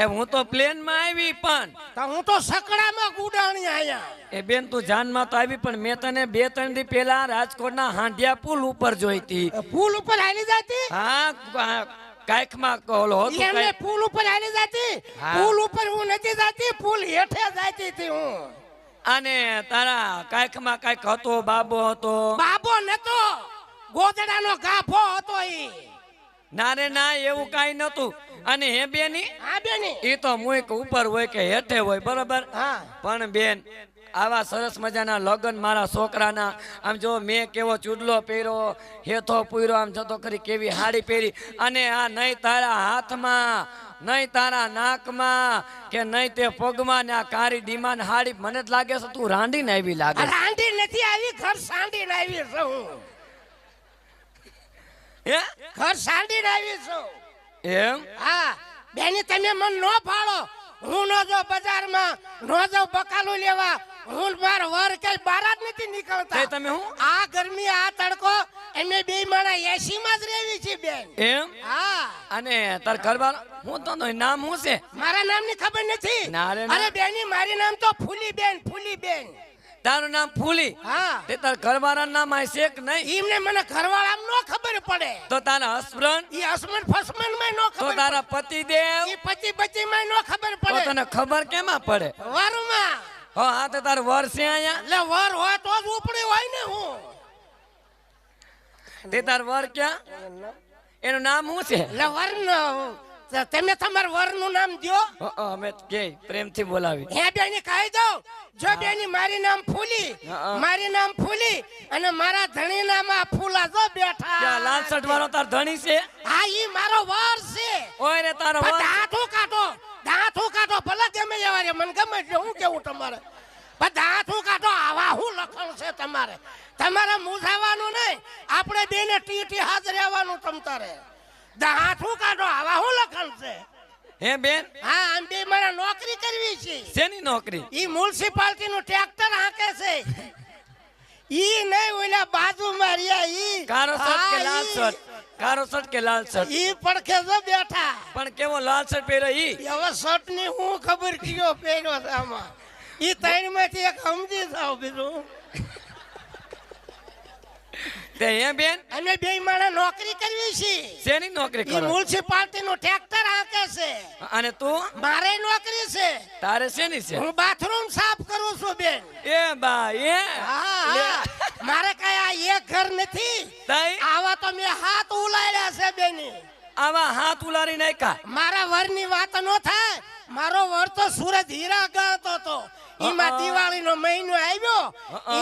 એ હું તો પ્લેનમાં આવી પણ. હું તો સકડામાં ગુડાણી આયા. એ બેન તું જાનમાં તો આવી પણ મેં તને બે ત્રણ દી પહેલા રાજકોટના હાંડિયા પુલ ઉપર જોઈતી પુલ ઉપર હાલી જાતી? હા કાંઈકમાં ઓલો હતું એમને. પુલ ઉપર હાલી જાતી? પુલ ઉપર હું નથી જાતી પુલ હેઠે જાતી હતી હું. અને તારા કાંઈકમાં કાંઈક હતો બાબો હતો? બાબો નતો ગોદડાનો ગાફો હતો ઈ. ના રે ના એવું કાઈ નતું અને હે બેની? હા બેની. એ તો મુઈક ઉપર હોય કે હેઠે હોય બરાબર? હા. પણ બેન આવા સરસ મજાના લગ્ન મારા છોકરાના આમ જો મેં કેવો ચૂડલો પહેર્યો હેથો પૂર્યો આમ જતો કરી કેવી હાડી પહેરી. અને આ નહીં તારા હાથમાં નહીં તારા નાકમાં કે નહીં તે પગમાં ને આ કારી ડીમાન હાડી મને જ લાગે છે તું રાંડીને આવી લાગે રાંડી નથી આવી ઘર સાંડીને આવી છું હું? ઘર સાંડી આવી છું. એમ? હા. બેની તમે મન નો ફાળો. હું નો જો બજારમાં નો જો બકાલું લેવા. હું માર વર કઈ બહાર જ નથી નીકળતા. તમે હું? આ ગરમી આ તડકો એમે બે માણા એસી માં જ રહેવી છે બેન. એમ? હા. અને તાર ઘરવાળો હું તો નામ હું છે? મારા નામની ખબર નથી. અરે બેની મારી નામ તો ફૂલી બેન ફૂલી બેન. તારું નામ ફૂલી. હા. તે તાર ઘરવાળાનું નામ આ કે નહીં. એમને મને ઘરવાળા નો ખબર પડે. તો તારા હસબન્ડ? ઈ હસબન્ડ ફસમનમાં નો તો ખબર તારા પતિદેવ? ઈ પતિ પતિ માં નો ખબર તો પડે. તને ખબર કેમાં પડે? વરમાં. હો આ તો તાર વર છે અહીંયા? એટલે વર હોય તો જ ઉપડી હોય ને હું. તે તાર વર ક્યાં? એનું નામ શું છે? લે વર તમે તમારા વરનું નામ દો હો, હો, અમે કે પ્રેમથી બોલાવી. હે બેની કહી દઉં જો બેની મારી નામ ફૂલી મારી નામ ફૂલી અને મારા ધણી નામ આ ફૂલા જો બેઠા. લાલ શર્ટ વાળો તાર ધણી છે? હા ઈ મારો વર છે. ઓય રે તારો વર. દાંતો કાઢો દાંતો કાઢો ભલે ગમે એવા રે મને ગમે છે હું કેવું તમારે? પણ દાંતું કાઢો આવા હું લખણ છે તમારે? તમારે મૂંઝાવાનું નહીં. આપણે બેને ટીટી હાજર રહેવાનું તમ તારે કાઢો આવા હું લખણ છે? હે બેન? હા આમ બે મારે નોકરી કરવી છે. શેની નોકરી? ઈ મ્યુનિસિપાલિટી નું ટ્રેક્ટર હાંકે છે. ઈ નહીં ઓલા બાજુ માર્યા ઈ કારો શર્ટ કે લાલ શર્ટ? કારો શર્ટ કે લાલ શર્ટ? ઈ પડખે જો બેઠા. પણ કેવો લાલ શર્ટ પહેર્યો ઈ? હવે શર્ટની હું ખબર કયો પહેર્યો છે આમાં? ઈ ત્રણમાંથી એક સમજી જાવ બીજું. તે હે બેન? અમે બે માણસ નોકરી કરવી છે. શેની નોકરી કરો? મ્યુનિસિપાલિટી નું ટ્રેક્ટર હાંકે છે. અને તું? મારે નોકરી છે. તારે શેની છે? હું બાથરૂમ સાફ કરું છું બેન. એ બા એ? હા મારે કઈ આ એક ઘર નથી. આવા તો મેં હાથ ઉલાડ્યા છે બેની. આવા હાથ ઉલારી નાખ્યા મારા વરની વાત નો થાય. મારો વર તો સુરત હીરા ગાતો તો ઈમાં અ. દિવાળી નો મહિનો આવ્યો.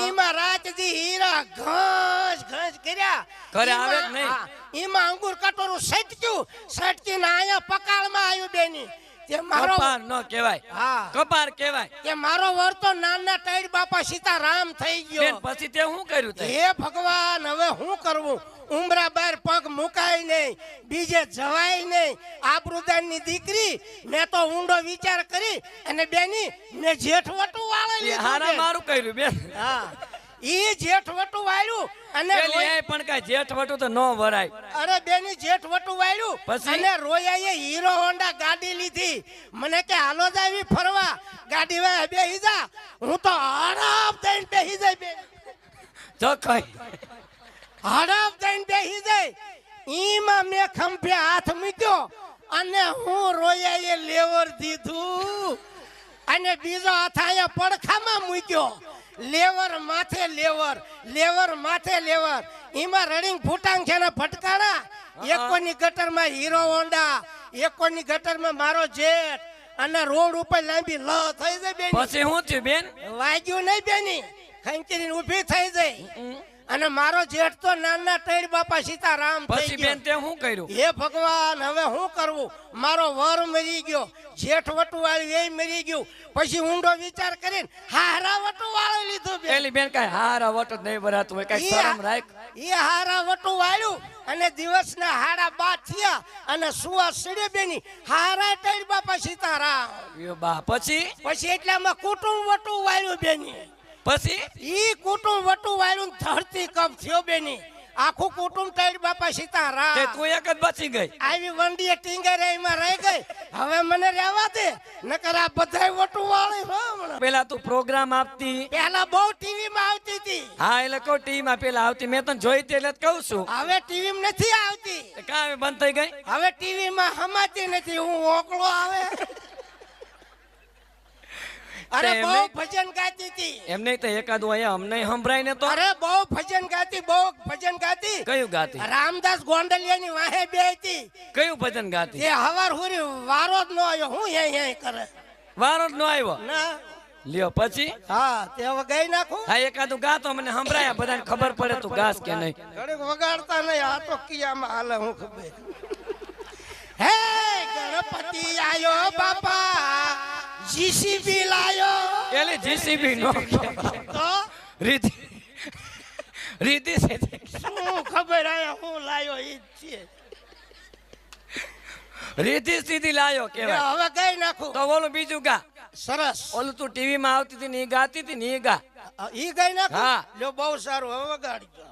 એમાં રાત રાતથી હીરા ઘસ ઘસ કર્યા. ઘરે આવે નહીં? એમાં અંગુર કટોરું સટક્યું સટકીને અહીંયા પકાળમાં આવ્યું બેની. તે મારો કપાર ન કહેવાય. હા. કપાર કહેવાય. કે મારો વર તો નાના ટાઈડ બાપા સીતારામ થઈ ગયો. પછી તે શું કર્યું તે? હે ભગવાન હવે શું કરવું? ઉમરા બાર પગ મુકાય નહીં બીજે જવાય નહીં. આબરૂદાનની દીકરી મેં તો ઊંડો વિચાર કરી અને બેની મેં જેઠવટું વાળે હારા મારું કર્યું બેન. હા. ઈ જેઠવટું વાળ્યું અને રોય- પણ કઈ જેઠ વટું તો ન વરાય. અરે બેની જેઠવટું વાળ્યું પછી? અને રોયાએ હીરો હોન્ડા ગાડી લીધી. મને કે હાલો જાવી ફરવા. ગાડી વાળા બેહી જા. હું તો હડપ થઈને બેહી જાય બે જો કઈ? હડપ થઈને બેહી જાય ઈમાં મેં ખંભે હાથ મૂક્યો અને હું રોયાએ લેવર દીધું. અને બીજો હાથ અહીંયા પડખામાં મૂક્યો. લેવર માથે લેવર લેવર માથે લેવર. એમાં રડિંગ ફૂટાંગ છે ને ફટકાણા એકોની ગટરમાં હીરો હોન્ડા એકોની ગટરમાં મારો જેટ અને રોડ ઉપર લાંબી લ થઈ જાય બેન. પછી શું થયું બેન? વાગ્યું નહીં બેની. ખંચરીને ઊભી થઈ જાય. અને મારો જેઠ તો નાના તૈર બાપા સીતારામ થઈ પછી બેન ગયો તે શું કર્યું? હે ભગવાન હવે શું કરવું? મારો વર મરી ગયો. જેઠ વટુ વાળી એ મરી ગયું. પછી ઊંડો વિચાર કરીને હારા વટુ વાળી લીધું પેલી બેન કઈ હારા વટુ નહીં ભરાતું હોય કઈ શરમ રાખ. એ હારા વટુ વાળ્યું અને દિવસના હાડા બાદ થયા અને સુવા સડે બેની હારા તૈર બાપા સીતારામ. બા પછી? પછી એટલામાં કુટુંબ વટુ વાળ્યું બેની. પછી? ઈ કુટુંબ વટુ ધરતી કપ થયો બેની. આખું કુટુંબ તૈડ બાપા તે સીતારામ. તું એક જ બચી ગઈ. આવી વંડીએ ટીંગે રે એમાં રહી ગઈ. હવે મને રહેવા દે. નકર આ બધાય વટુ વાળી હો હમણાં. પેલા તું પ્રોગ્રામ આપતી. પેલા બહુ ટીવી માં આવતી હતી. હા એટલે કહું ટીવી માં પેલા આવતી. મેં તને જોઈતી એટલે જ કહું છું. હવે ટીવી માં નથી આવતી. કાં હવે બંધ થઈ ગઈ? હવે ટીવી માં હમાતી નથી. હું ઓકળો આવે. અરે બહુ ભજન ગાતી હતી. એમ નહીં તો એકાદું અહીંયા અમને સંભળાય ને તો? અરે બહુ ભજન ગાતી બહુ ભજન ગાતી. કયું ગાતી? રામદાસ ગોંડલિયાની વાહે બે હતી. કયું ભજન ગાતી? એ હવાર હુરી વારો જ ન આવ્યો. હું એ એ કરે. વારો જ ન આવ્યો? ના. લ્યો પછી? હા તે હવે ગઈ નાખું. હા એકાદું ગાતો મને સંભળાય. બધાને ખબર પડે તું ગાસ કે નહીં. ઘડીક વગાડતા નહીં. આ તો કિયામાં હાલે હું ખબર. હે ગણપતિ આયો બાપા. જીસીબી લાયો. એટલે જીસીબી નો. તો? રીતિ રીતિ છે શું ખબર આયા હું લાયો ઈ જ છે? રીતિ સીધી લાયો કેવાય હવે કઈ નાખું? તો ઓલું બીજું ગા. સરસ. ઓલું તું ટીવી માં આવતી હતી ને ઈ ગાતી હતી ને ઈ ગા. ઈ ગઈ નાખું? હા. જો બહુ સારું હવે વગાડી દો.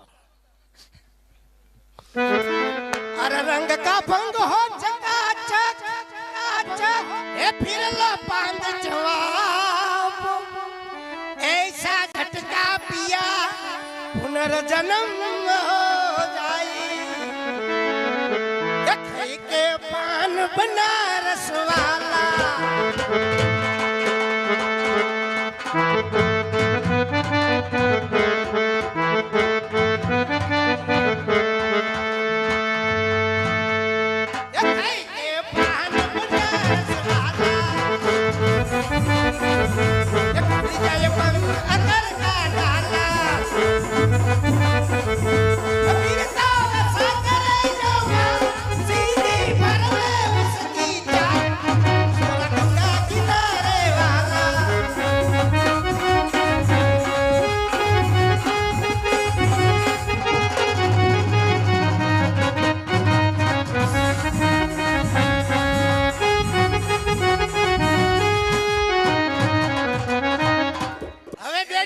અરે રંગ કા ભંગ હો ચકાચક વચ્ચ એ ફિરલો પાંદ જવાબ. એસા ઘટતા પિયા પુનર્જન્મ હો જાય. ખાઈ કે પાન બનારસ વાલા.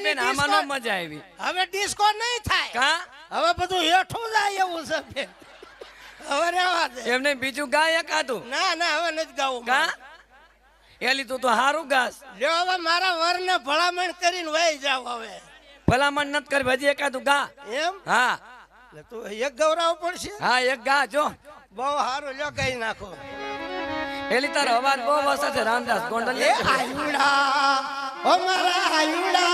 બેની આમાં નો મજા આવી. હવે ડિસ્કો નહીં થાય. કા? હવે બધું હેઠું જાય એવું છે બેન. હવે રેવા દે. એમને બીજું ગાય કાતું ના ના હવે નથી ગાવું કા? મારે. એલી તું તો હારું ગાસ લ્યો હવે મારા વરને ભલામણ કરીને વહી જાવ હવે. ભલામણ નત કર હજી એકાદું ગા. એમ? હા. તું એક ગૌરવ પડશે? હા એક ગા જો. બહુ સારું લ્યો કઈ નાખો. એલી તારો અવાજ બહુ મસ્ત છે રામદાસ ગોંડલ એ આયુડા ઓ મારા આયુડા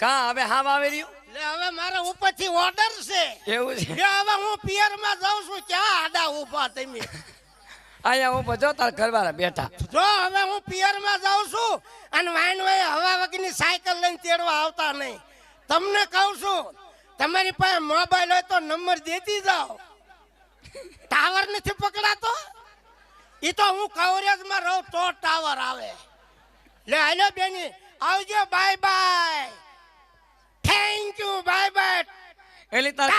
કા હવે હાવ આવી રહ્યું? એટલે હવે મારા ઉપરથી ઓર્ડર છે. એવું છે? હવે હું પિયરમાં જાઉં છું ક્યાં આડા ઊભા તમે? અહીંયા હું બધો તાર ઘરવાળા બેઠા. જો હવે હું પિયરમાં જાઉં છું અને વાઈન વાય હવા વગરની સાયકલ લઈને તેડવા આવતા નહીં. તમને કહું છું તમારી પાસે મોબાઈલ હોય તો નંબર દેતી જાઓ. ટાવર નથી પકડાતો? એ તો હું કવરેજમાં રહું તો ટાવર આવે. લે હાલો બેની આવજો bye bye thank you bye bye એલી તાર